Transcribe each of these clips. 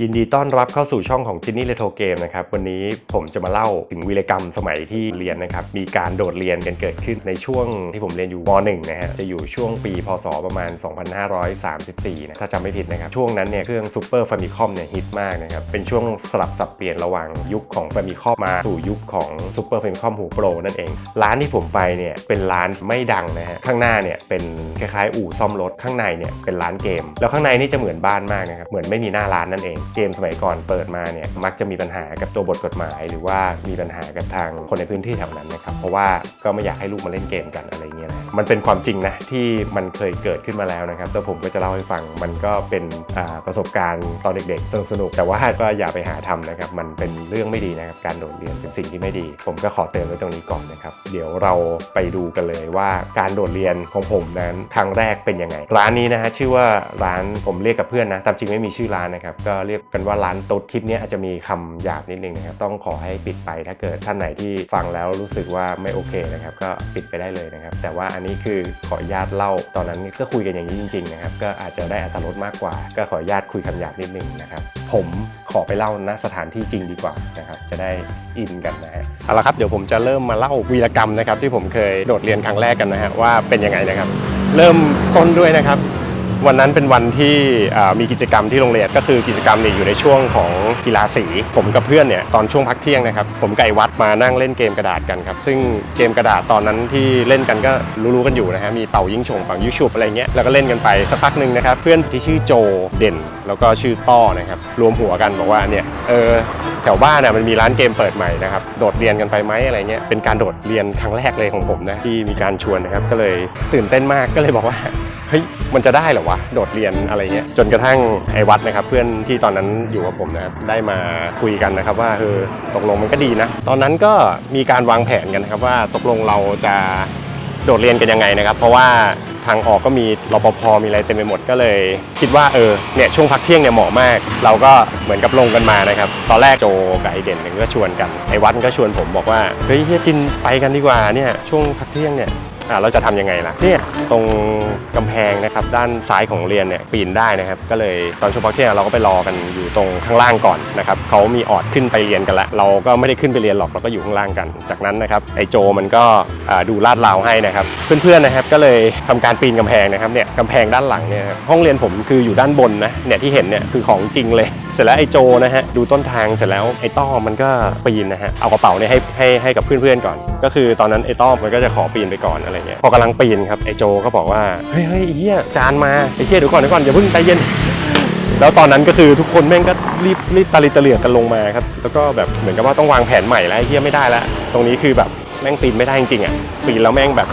ยินดีต้อนรับเข้าสู่ช่องของจินนี่เลโทเกมนะครับวันนี้ผมจะมาเล่าถึงวีรกรรมสมัยที่เรียนนะครับมีการโดดเรียนกันเกิดขึ้นในช่วงที่ผมเรียนอยู่ม .1 นะฮะจะอยู่ช่วงปีพศประมาณ 2534นะถ้าจำไม่ผิดนะครับช่วงนั้นเนี่ยเครื่องซูเปอร์ฟามิคอมเนี่ยฮิตมากนะครับเป็นช่วงสลับสับเปลี่ยนระหว่างยุคของฟามิคอมมาสู่ยุคของซูเปอร์ฟามิคอมหูโปรนั่นเอง ร้านที่ผมไปเนี่ยเป็นร้านไม่ดังนะฮะข้างหน้าเนี่ยเป็นคล้ายๆอู่ซ่อมรถข้างในเนี่ยเป็นร้านเกม แล้วข้างในนี่จะเหมือนบ้านมากนะครับเหมือนไม่มีหน้าร้านนั่นเองเกมสมัยก่อนเปิดมาเนี่ยมักจะมีปัญหากับตัวบทกฎหมาย หรือว่ามีปัญหากับทางคนในพื้นที่แถวนั้นนะครับเพราะว่าก็ไม่อยากให้ลูกมาเล่นเกมกันอะไรเงี้ยนะมันเป็นความจริงนะที่มันเคยเกิดขึ้นมาแล้วนะครับแต่ผมก็จะเล่าให้ฟังมันก็เป็นประสบการณ์ตอนเด็กๆสนุกๆแต่ว่าก็อย่าไปหาทำนะครับมันเป็นเรื่องไม่ดีนะครับการโดดเรียนเป็นสิ่งที่ไม่ดี ผมก็ขอเตือนไว้ตรงนี้ก่อนนะครับเดี๋ยวเราไปดูกันเลยว่าการโดดเรียนของผมนั้นครั้งแรกเป็นยังไง ร้านนี้นะฮะชื่อว่าร้านผมเรียกกับเพื่อนนะตามจริงไม่มีชื่อร้านนะครับก็เรียกรียกกันว่าร้านตุ๊ดคลิปนี้อาจจะมีคำหยาบนิดนึงนะครับต้องขอให้ปิดไปถ้าเกิดท่านไหนที่ฟังแล้วรู้สึกว่าไม่โอเคนะครับก็ปิดไปได้เลยนะครับแต่ว่าอันนี้คือขออนุญาตเล่าตอนนั้นก็คุยกันอย่างนี้จริงๆนะครับก็อาจจะได้อัตรสมากกว่า ก็ขออนุญาตคุยคำหยาบนิดนึงนะครับผมขอไปเล่าณสถานที่จริงดีกว่านะครับจะได้อินกันนะฮะเอาละครับเดี๋ยวผมจะเริ่มมาเล่าวีรกรรมนะครับที่ผมเคยโดดเรียนครั้งแรกกันนะฮะว่าเป็นยังไงนะครับ เริ่มต้นด้วยนะครับ วันนั้นเป็นวันที่มีกิจกรรมที่โรงเรียนก็คือกิจกรรมเนี่ยอยู่ในช่วงของกีฬาสี ผมกับเพื่อนเนี่ยตอนช่วงพักเที่ยงนะครับ ผมไก่วัดมานั่งเล่นเกมกระดาษกันครับ ซึ่งเกมกระดาษตอนนั้นที่เล่นกันก็รู้ๆกันอยู่นะฮะมีเป่ายิงฉงเป่ายิงฉุบอะไรเงี้ยแล้วก็เล่นกันไปสักพักหนึ่งนะครับ เพื่อนที่ชื่อโจเด่น แล้วก็ชื่อต้อนะครับรวมหัวกันบอกว่าเนี่ยเออแถวบ้านน่ะมันมีร้านเกมเปิดใหม่นะครับโดดเรียนกันไปไหมอะไรเงี้ยเป็นการโดดเรียนครั้งแรกเลยของผมนะที่มีการชวนนะครับก็เลยตื่นเต้นมากก็เลยบอกว่า เฮ้ยมันจะได้เหรอวะ โดดเรียนอะไรเงี้ยจนกระทั่งไอ้วัดนะครับ เพื่อนที่ตอนนั้นอยู่กับผมนะครับได้มาคุยกันนะครับ ว่าเออตกลงมันก็ดีนะ ตอนนั้นก็มีการวางแผนกันนะครับว่าตกลงเราจะโดดเรียนกันยังไงนะครับ เพราะว่าทางออกก็มีรปภมีอะไรเต็มไปหมดก็เลย คิดว่าเออเนี่ยช่วงพักเที่ยงเนี่ยเหมาะมาก เราก็เหมือนกับลงกันมานะครับ ตอนแรกโจกับไอเด่นเนี่ยก็ชวนกันไอ้วัดก็ชวนผมบอกว่าเฮ้ยเฮียจินไปกันดีกว่าเนี่ยช่วงพักเที่ยงเนี่ย อ่าเราจะทำยังไงล่ะเนี่ยตรงกำแพงนะครับด้านซ้ายของโรงเรียนเนี่ยปีนได้นะครับ ก็เลยตอนช่วงพักเที่ยงเราก็ไปรอกันอยู่ตรงข้างล่างก่อนนะครับเขามีออดขึ้นไปเรียนกันละเราก็ไม่ได้ขึ้นไปเรียนหรอกเราก็อยู่ข้างล่างกัน จากนั้นนะครับไอโจมันก็ดูลาดราวให้นะครับ เพื่อนๆนะครับก็เลยทำการปีนกำแพงนะครับเนี่ยกำแพงด้านหลังเนี่ยห้องเรียนผมคืออยู่ด้านบนนะเนี่ยที่เห็นเนี่ยคือของจริงเลย เสร็จแล้วไอ้โจนะฮะดูต้นทางเสร็จแล้วไอ้ต้อมมันก็ปีนนะฮะเอากระเป๋าเนี่ยให้ให้ให้กับเพื่อนๆก่อน ก็คือตอนนั้นไอ้ต้อมมันก็จะขอปีนไปก่อนอะไรเงี้ยพอกำลังปีนครับไอ้โจก็บอกว่าเฮ้ยเฮ้ยไอ้เหี้ยจานมาไอ้เหี้ยเดี๋ยวก่อนเดี๋ยวก่อนอย่าเพิ่งใจเย็นแล้วตอนนั้นก็คือทุกคนแม่งก็รีบรีบตาลิตะเหลือกกันลงมาครับแล้วก็แบบเหมือนกับว่าต้องวางแผนใหม่แล้วไอ้เหี้ยไม่ได้แล้วตรงนี้คือแบบแม่งปีนไม่ได้จริงๆอะปีนแล้วแม่งแบบ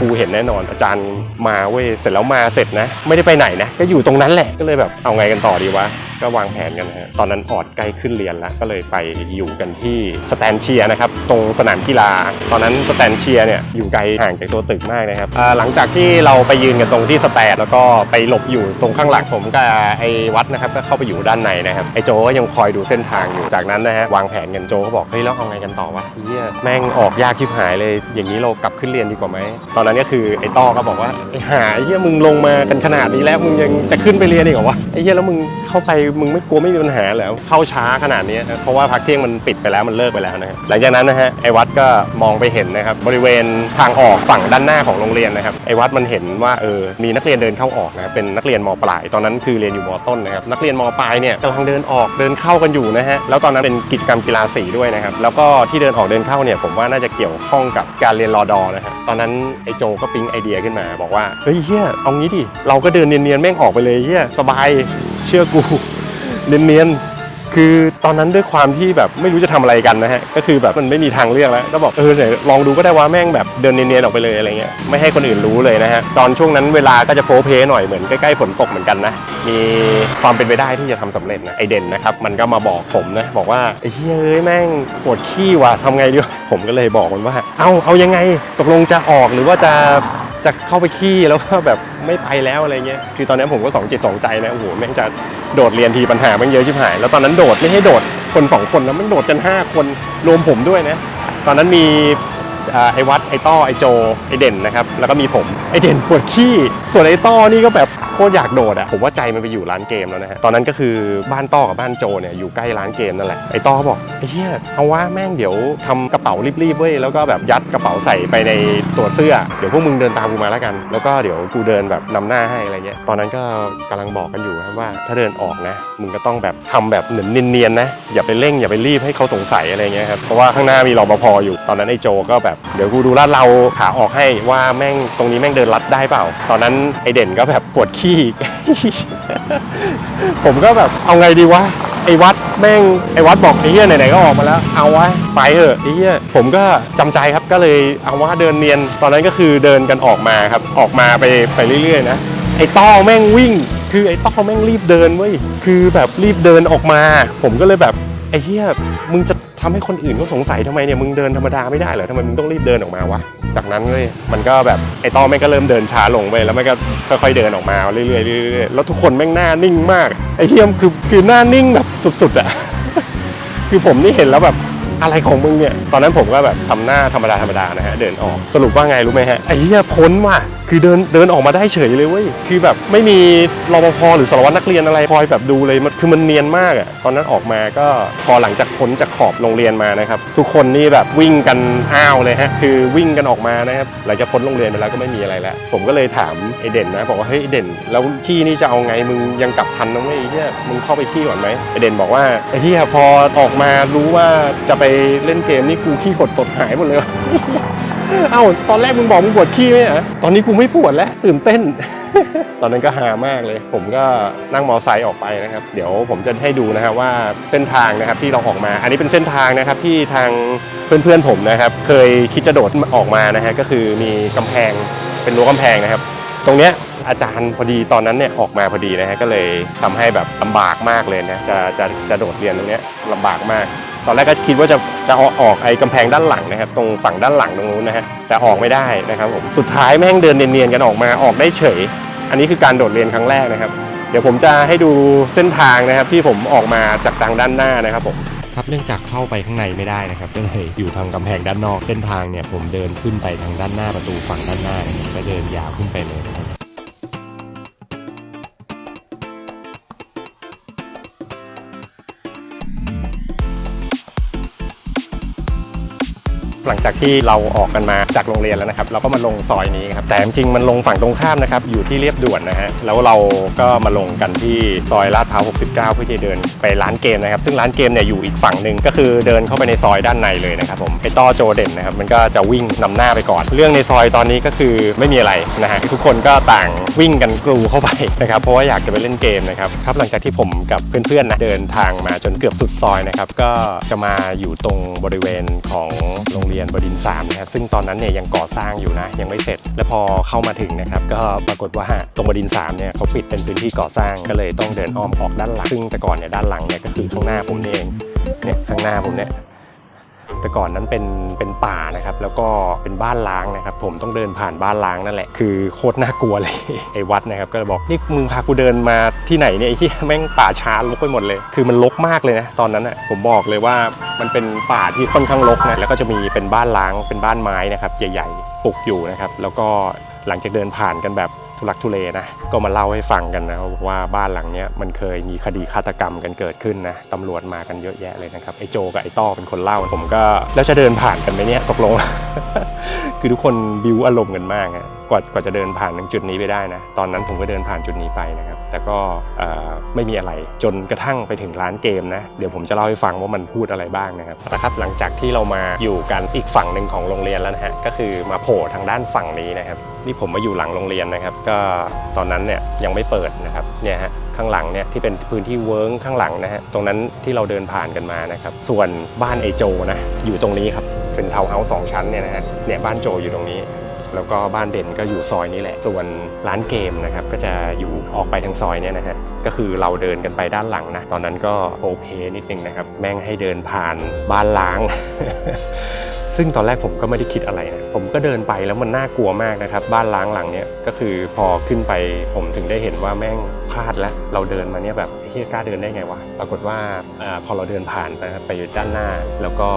กูเห็นแน่นอนอาจารย์มาเว้ยเสร็จแล้วมาเสร็จนะ ไม่ได้ไปไหนนะก็อยู่ตรงนั้นแหละก็เลยแบบเอาไงกันต่อดีวะ ก็วางแผนกันนะฮะตอนนั้นออดใกล้ขึ้นเรียนแล้วก็เลยไปอยู่กันที่สแตนเชียนะครับตรงสนามกีฬา ตอนนั้นสแตนเชียเนี่ยอยู่ไกลห่างจากตัวตึกมากนะครับหลังจากที่เราไปยืนกันตรงที่สแตนแล้วก็ไปหลบอยู่ตรงข้างหลังผมกับไอ้วัดนะครับก็เข้าไปอยู่ด้านในนะครับไอ้โจก็ยังคอยดูเส้นทางอยู่จากนั้นนะฮะวางแผนกันโจก็บอกเฮ้ยแล้วเอาไงกันต่อวะเฮียแม่งออกยากชิบหายเลย อย่างนี้เรากลับขึ้นเรียนดีกว่าไหมตอนนั้นก็คือไอ้ต้อก็บอกว่าไอ้หาไอ้เฮียมึงลงมากันขนาดนี้แล้วมึงยังจะขึ้นไปเรียนอีกเหรอวะไอ้เฮียแล้วมึงเข้าไปมึงไม่กลัวไม่มีปัญหาเหรอเข้าช้าขนาดนี้นะเพราะว่าพักเที่ยงมันปิดไปแล้วมันเลิกไปแล้วนะครับหลังจากนั้นนะฮะไอ้วัดก็มองไปเห็นนะครับบริเวณทางออกฝั่งด้านหน้าของโรงเรียนนะครับไอ้วัดมันเห็นว่าเออมีนักเรียนเดินเข้าออกนะครับเป็นนักเรียนมปลายตอนนั้นคือเรียนอยู่มต้นนะครับนักเรียนมปลายเนี่ยกำลังเดินออกเดินเข้ากันอยู่นะฮะแล้วตอนนั้นเป็นกิจกรรมกีฬาสีด้วยนะครับแล้วก็ที่เดินออกเดินเข้าเนี่ยผมว่าน่าจะเกี่ยวข้องกับการเรียนรอดอนะฮะตอนนั้นไอ้โจก็ปิ๊งไอเดียขึ้นมา บอกว่าเฮ้ยเฮียเอางี้ดิเราก็เดินเนียนๆแม่งออกไปเลยเฮียสบายเชื่อกู เนียนๆคือตอนนั้นด้วยความที่แบบไม่รู้จะทำอะไรกันนะฮะก็คือแบบมันไม่มีทางเลือกแล้วก็บอกเออไหนลองดูก็ได้ว่าแม่งแบบเดินเนียนๆออกไปเลยอะไรเงี้ยไม่ให้คนอื่นรู้เลยนะฮะตอนช่วงนั้นเวลาก็จะโพเพหน่อยเหมือนใกล้ๆฝนตกเหมือนกันนะมีความเป็นไปได้ที่จะทำสำเร็จนะไอเด่นนะครับมันก็มาบอกผมนะบอกว่าไอ้เฮ้ยแม่งปวดขี้ว่ะทำไงดีผมก็เลยบอกมันว่า เอาเอายังไงตกลงจะออกหรือว่าจะ จะเข้าไปขี้แล้วก็แบบไม่ไปแล้วอะไรเงี้ยคือตอนนั้นผมก็สองจิตสองใจนะโอ้โหแม่งจะโดดเรียนทีปัญหาแม่งเยอะชิบหาย แล้วตอนนั้นโดดไม่ให้โดดคนสองคนแล้วมันโดดกันห้าคนรวมผมด้วยนะ ตอนนั้นมี ไอ้วัดไอ้ต้อไอ้โจไอ้เด่นนะครับแล้วก็มีผมไอ้เด่นปวดขี้ส่วนไอ้ต้อนี่ก็แบบโคตรอยากโดดอะผมว่าใจมันไปอยู่ร้านเกมแล้วนะฮะตอนนั้นก็คือบ้านต้อกับบ้านโจเนี่ยอยู่ใกล้ร้านเกมนั่นแหละไอ้ต้อบอกไอ้เหี้ยเอาว่าแม่งเดี๋ยวทำกระเป๋ารีบๆเว้ยแล้วก็แบบยัดกระเป๋าใส่ไปในตัวเสื้อเดี๋ยวพวกมึงเดินตามกูมาแล้วกัน แล้วก็เดี๋ยวกูเดินแบบนำหน้าให้อะไรเงี้ยตอนนั้นก็กำลังบอกกันอยู่ครับว่าถ้าเดินออกนะมึงก็ต้องแบบทำแบบเหมือนเนียนๆนะอย่าไปเร่งอย่าไปรีบให้เขาสงสัยอะไรเงี้ยครับเพราะว่าข้างหน้ามีรปภอยู่ตอนนั้นไอ้โจก็แบบเดี๋ยวกูดูลาดเราขาออกให้ว่าแม่งตรงนี้แม่งเดินลัดได้เปล่า ตอนนั้นไอเด่นก็แบบปวดขี้ ผมก็แบบเอาไงดีวะไอ้วัดแม่งไอ้วัดบอกไอ้เหี้ยไหนๆก็ออกมาแล้ว เอาวะไปเถอะไอ้เหี้ยผมก็จำใจครับก็เลยเอาว่าเดินเนียน ตอนนั้นก็คือเดินกันออกมาครับออกมาไปไปเรื่อยๆนะไอ้ต้อแม่งวิ่ง คือไอ้ต้อแม่งรีบเดินเว้ยคือแบบรีบเดินออกมา ผมก็เลยแบบไอ้เหี้ยมึงจะ ทำให้คนอื่นเขาสงสัยทำไมเนี่ยมึงเดินธรรมดาไม่ได้เหรอทำไมมึงต้องรีบเดินออกมาวะจากนั้นเลยมันก็แบบไอ้ต้อแม่ก็เริ่มเดินช้าลงไปแล้วแมันก็ค่อยๆเดินออกมาเรื่อยๆเรื่อยๆแล้วทุกคนแม่งหน้านิ่งมากไอ้เหี้ยคือคือหน้านิ่งแบบสุดๆอะคือผมนี่เห็นแล้วแบบอะไรของมึงเนี่ย ตอนนั้นผมก็แบบทำหน้าธรรมดาธรรมดานะฮะเดินออกสรุปว่าไงรู้ไหมฮะไอ้เหี้ยพ้นว่ะ คือเดินเดินออกมาได้เฉยเลยเว้ยคือแบบไม่มีรปภหรือสารวัตรนักเรียนอะไรคอยแบบดูเลยมันคือมันเนียนมากอะตอนนั้นออกมาก็พอหลังจากพ้นจากขอบโรงเรียนมานะครับ ทุกคนนี่แบบวิ่งกันอ้าวเลยฮะคือวิ่งกันออกมานะครับหลังจากพ้นโรงเรียนไปแล้วก็ไม่มีอะไรแล้ว ผมก็เลยถามไอเด่นนะบอกว่าเฮ้ยไอเด่น แล้วขี้นี่จะเอาไงมึงยังกลับทันนะเว้ยเหี้ยมึงเข้าไปขี้ก่อนไหมไอเด่นบอกว่าไอเหี้ยพอออกมารู้ว่าจะไปเล่นเกมนี่กูขี้กดตดหายหมดเลย เอ้าตอนแรกมึงบอกมึงปวดขี้ไหมอะตอนนี้กูไม่ปวดแล้วตื่นเต้น ตอนนั้นก็หามากเลย ผมก็นั่งมอไซค์ออกไปนะครับ เดี๋ยวผมจะให้ดูนะครับว่าเส้นทางนะครับที่เราออกมา อันนี้เป็นเส้นทางนะครับที่ทางเพื่อนๆผมนะครับ เคยคิดจะโดดออกมานะฮะก็คือมีกำแพงเป็นรั้วกำแพงนะครับ ตรงเนี้ยอาจารย์พอดีตอนนั้นเนี่ยออกมาพอดีนะฮะก็เลยทำให้แบบลำบากมากเลยนะจะจะจะโดดเรียนตรงเนี้ยลำบากมาก ตอนแรกก็คิดว่าจะจะเอาออกไอ้กำแพงด้านหลังนะครับ ตรงฝั่งด้านหลังตรงนู้นนะฮะแต่ออกไม่ได้นะครับผมสุดท้ายแม่งเดินเนียนๆกันออกมาออกได้เฉย อันนี้คือการโดดเรียนครั้งแรกนะครับ เดี๋ยวผมจะให้ดูเส้นทางนะครับที่ผมออกมาจากทางด้านหน้านะครับผมครับเนื่องจากเข้าไปข้างในไม่ได้นะครับก็เลยอยู่ทางกำแพงด้านนอกเส้นทางเนี่ยผมเดินขึ้นไปทางด้านหน้าประตูฝั่งด้านหน้าก็เดินยาวขึ้นไปเลย จากที่เราออกกันมาจากโรงเรียนแล้วนะครับ เราก็มาลงซอยนี้ครับ แต่จริงมันลงฝั่งตรงข้ามนะครับ อยู่ที่เรียบด่วนนะฮะ แล้วเราก็มาลงกันที่ซอยลาดพร้าว 69 เพื่อจะเดินไปร้านเกมนะครับ ซึ่งร้านเกมเนี่ยอยู่อีกฝั่งหนึ่งก็คือเดินเข้าไปในซอยด้านในเลยนะครับผมไอต้อโจเด่นนะครับ มันก็จะวิ่งนำหน้าไปก่อน เรื่องในซอยตอนนี้ก็คือไม่มีอะไรนะฮะ ทุกคนก็ต่างวิ่งกันกรูเข้าไปนะครับ เพราะว่าอยากจะไปเล่นเกมนะครับ ครับ หลังจากที่ผมกับเพื่อนๆนะเดินทางมาจนเกือบสุดซอยนะครับ ก็จะมาอยู่ตรงบริเวณของโรงเรียนบดินทร์สามนะครับซึ่งตอนนั้นเนี่ยยังก่อสร้างอยู่นะยังไม่เสร็จ และพอเข้ามาถึงนะครับก็ปรากฏว่าตรงบดินทร์สามเนี่ยเขาปิดเป็นพื้นที่ก่อสร้างก็เลยต้องเดินอ้อมออกด้านหลังซึ่งแต่ก่อนเนี่ยด้านหลังเนี่ยก็คือข้างหน้าผมเองเนี่ยข้างหน้าผมเนี่ย แต่ก่อนนั้นเป็นเป็นป่านะครับ แล้วก็เป็นบ้านล้างนะครับ ผมต้องเดินผ่านบ้านล้างนั่นแหละ คือโคตรน่ากลัวเลย ไอ้วัดนะครับ ก็เลยบอกนี่มึงพากูเดินมาที่ไหนเนี่ยไอ้ที่แม่งป่าช้ารกไปหมดเลย คือมันรกมากเลยนะตอนนั้นอะผมบอกเลยว่ามันเป็นป่าที่ค่อนข้างรกนะแล้วก็จะมีเป็นบ้านล้างเป็นบ้านไม้นะครับใหญ่ๆปลูกอยู่นะครับ แล้วก็หลังจากเดินผ่านกันแบบ ทุลักทุเลนะก็มาเล่าให้ฟังกันนะว่าบ้านหลังเนี้ยมันเคยมีคดีฆาตกรรมกันเกิดขึ้นนะตำรวจมากันเยอะแยะเลยนะครับไอ้โจกับไอ้ต้อเป็นคนเล่าผมก็แล้วจะเดินผ่านกันไหมเนี่ยตกลง คือทุกคนบิวอารมณ์กันมากอะกว่ากว่าจะเดินผ่านถึงจุดนี้ไปได้นะตอนนั้นผมก็เดินผ่านจุดนี้ไปนะครับ แต่ก็ไม่มีอะไรจนกระทั่งไปถึงร้านเกมนะเดี๋ยวผมจะเล่าให้ฟังว่ามันพูดอะไรบ้างนะครับนะครับหลังจากที่เรามาอยู่กันอีกฝั่งหนึ่งของโรงเรียนแล้วนะฮะก็คือมาโผล่ทางด้านฝั่งนี้นะครับนี่ผมมาอยู่หลังโรงเรียนนะครับก็ตอนนั้นเนี่ยยังไม่เปิดนะครับเนี่ยฮะข้างหลังเนี่ยที่เป็นพื้นที่เวิร์กข้างหลังนะฮะตรงนั้นที่เราเดินผ่านกันมานะครับส่วนบ้านไอโจนะอยู่ตรงนี้ครับเป็นทาวน์เฮาส์สองชั้นเนี่ยนะฮะเนี่ยบ้านโจอยู่ตรงนี้แล้วก็บ้านเด่นก็อยู่ซอยนี้แหละ ส่วนร้านเกมนะครับก็จะอยู่ออกไปทางซอยเนี่ยนะฮะ ก็คือเราเดินกันไปด้านหลังนะ ตอนนั้นก็โอเพนิดนึงนะครับ แม่งให้เดินผ่านบ้านล้าง ซึ่งตอนแรกผมก็ไม่ได้คิดอะไรนะผมก็เดินไปแล้วมันน่ากลัวมากนะครับ บ้านล้างหลังเนี้ยก็คือพอขึ้นไปผมถึงได้เห็นว่าแม่งพลาดแล้วเราเดินมาเนี่ยแบบ ที่กล้าเดินได้ไงวะ ปรากฏว่าอพอเราเดินผ่านนะครับไปด้านหน้า แล้วก็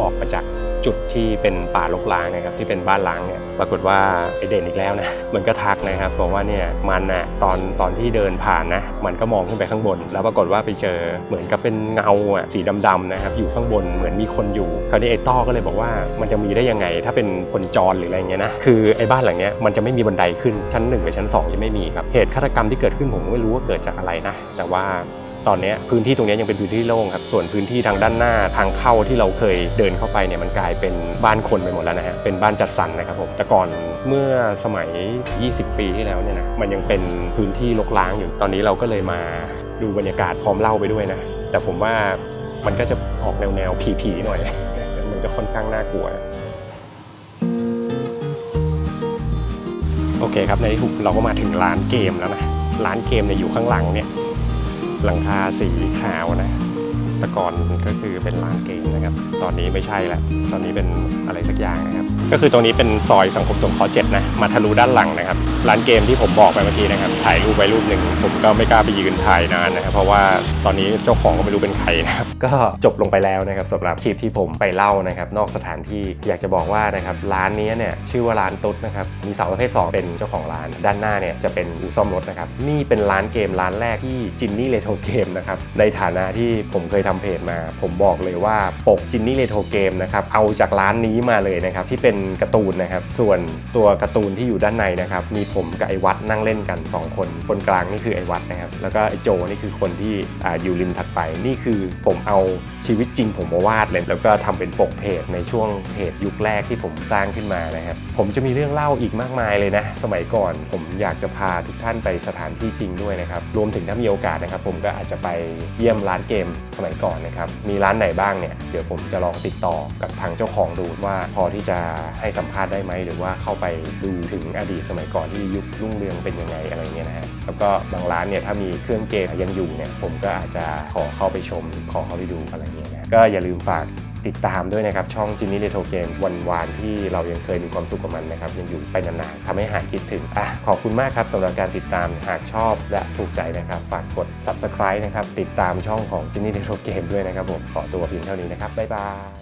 ออกมาจากจุดที่เป็นป่ารกร้างนะครับที่เป็นบ้านร้างเนี่ยปรากฏว่าไอเด่นอีกแล้วนะมันก็ทักนะครับบอกว่าเนี่ยมันนะตอนตอนที่เดินผ่านนะมันก็มองขึ้นไปข้างบน แล้วปรากฏว่าไปเจอเหมือนกับเป็นเงาอะสีดำๆนะครับอยู่ข้างบนเหมือนมีคนอยู่คราวนี้ไอ้ต้อก็เลยบอกว่ามันจะมีได้ยังไง ถ้าเป็นคนจรหรืออะไรเงี้ยนะคือไอ้บ้านหลังเนี้ยมันจะไม่มีบันไดขึ้นชั้นหนึ่งกับชั้นสองจะไม่มีครับเหตุฆาตกรรมที่เกิดขึ้นผมไม่รู้ว่าเกิดจากอะไรนะแต่ว่าตอนนี้พื้นที่ตรงนี้ยังเป็นพื้นที่โล่งครับ ส่วนพื้นที่ทางด้านหน้าทางเข้าที่เราเคยเดินเข้าไปเนี่ยมันกลายเป็นบ้านคนไปหมดแล้วนะฮะเป็นบ้านจัดสรรนะครับผมแต่ก่อนเมื่อสมัย 20 ปีที่แล้วเนี่ยนะมันยังเป็นพื้นที่รกร้างอยู่ตอนนี้เราก็เลยมาดูบรรยากาศพร้อมเล่าไปด้วยนะแต่ผมว่ามันก็จะออกแนวแนวๆผีๆหน่อยมันจะค่อนข้างน่ากลัวโอเคครับในที่สุดเราก็มาถึงร้านเกมแล้วนะร้านเกมเนี่ยอยู่ข้างหลังเนี่ย หลังคาสีขาวนะ แต่ก่อนก็คือเป็นร้านเกมนะครับ ตอนนี้ไม่ใช่แล้วตอนนี้เป็นอะไรสักอย่างนะครับ ก็คือตรงนี้เป็นซอยสังคมสงเคราะห์เจ็ดนะ มาทะลุด้านหลังนะครับ ร้านเกมที่ผมบอกไปเมื่อกี้นะครับ ถ่ายรูปไว้รูปหนึ่ง ผมก็ไม่กล้าไปยืนถ่ายนานนะครับ เพราะว่าตอนนี้เจ้าของก็ไม่รู้เป็นใครนะครับ ก็จบลงไปแล้วนะครับสำหรับคลิปที่ผมไปเล่านะครับ นอกสถานที่อยากจะบอกว่านะครับร้านนี้เนี่ยชื่อว่าร้านตุ๊ดนะครับ มีสาวประเภท 2 เป็นเจ้าของร้าน ด้านหน้าเนี่ยจะเป็นอู่ซ่อมรถนะครับ นี่เป็นร้านเกมร้านแรกที่จินนี่เลโทเกมนะครับ ในฐานะที่ผมเคยทำเพจมา ผมบอกเลยว่าปกจินนี่เลโทเกมนะครับเอาจากร้านนี้มาเลยนะครับที่เป็นการ์ตูนนะครับ ส่วนตัวการ์ตูนที่อยู่ด้านในนะครับ มีผมกับไอวัดนั่งเล่นกัน 2 คน คนกลางนี่คือไอวัดนะครับ แล้วก็ไอโจนี่คือคนที่ออยู่ริมถัดไปนี่คือผมเอาชีวิตจริงผมมาวาดเลย แล้วก็ทำเป็นปกเพจในช่วงเพจยุคแรกที่ผมสร้างขึ้นมานะครับ ผมจะมีเรื่องเล่าอีกมากมายเลยนะ สมัยก่อนผมอยากจะพาทุกท่านไปสถานที่จริงด้วยนะครับ รวมถึงถ้ามีโอกาสนะครับ ผมก็อาจจะไปเยี่ยมร้านเกมสมัยก่อนนะครับ มีร้านไหนบ้างเนี่ย เดี๋ยวผมจะลองติดต่อกับทางเจ้าของดูว่าพอที่จะให้สัมภาษณ์ได้ไหม หรือว่าเข้าไปดูถึงอดีตสมัยก่อนที่ยุครุ่งเรืองเป็นยังไงอะไรเงี้ยนะฮะ แล้วก็บางร้านเนี่ยถ้ามีเครื่องเกมยังอยู่เนี่ยผมก็อาจจะขอเข้าไปชมขอเข้าไปดูอะไรเงี้ยนะ ก็อย่าลืมฝาก ติดตามด้วยนะครับ ช่องจินนี่เรโทเกมวันวานที่เรายังเคยมีความสุขกับมันนะครับ ยังอยู่ไปนานๆทำให้หายคิดถึงอะขอบคุณมากครับสำหรับการติดตามหากชอบและถูกใจนะครับ ฝากกด subscribe นะครับ ติดตามช่องของจินนี่เรโทเกมด้วยนะครับผมขอตัวเพียงเท่านี้นะครับบ๊ายบาย